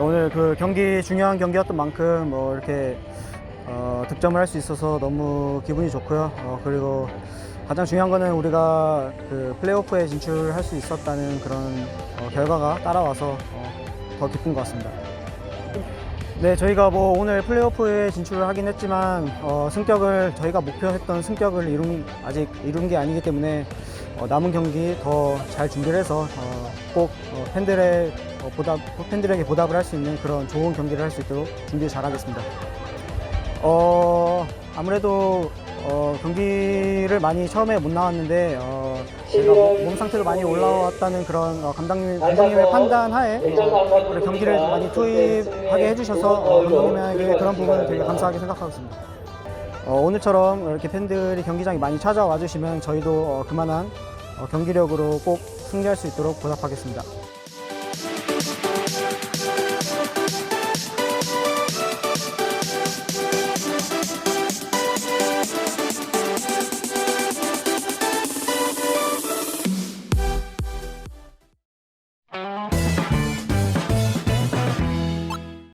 오늘 그 경기 중요한 경기였던 만큼 뭐 이렇게 어, 득점을 할 수 있어서 너무 기분이 좋고요. 어, 그리고 가장 중요한 거는 우리가 그 플레이오프에 진출할 수 있었다는 그런 어, 결과가 따라와서 어, 더 기쁜 것 같습니다. 네, 저희가 뭐 오늘 플레이오프에 진출을 하긴 했지만 어, 승격을 저희가 목표했던 승격을 이룬 아직 이룬 게 아니기 때문에 어, 남은 경기 더 잘 준비를 해서 어, 꼭 어, 팬들의 어, 보답 팬들에게 보답을 할 수 있는 그런 좋은 경기를 할 수 있도록 준비 잘 하겠습니다. 어, 아무래도 어, 경기를 많이 처음에 못 나왔는데 어, 제가 몸, 몸 상태도 많이 올라왔다는 그런 어, 감독님, 감독님의 판단하에 어, 경기를 많이 투입하게 해주셔서 어, 감독님에게 그런 부분을 되게 감사하게 생각하고 있습니다. 어, 오늘처럼 이렇게 팬들이 경기장에 많이 찾아와 주시면 저희도 어, 그만한 어, 경기력으로 꼭 승리할 수 있도록 보답하겠습니다. Música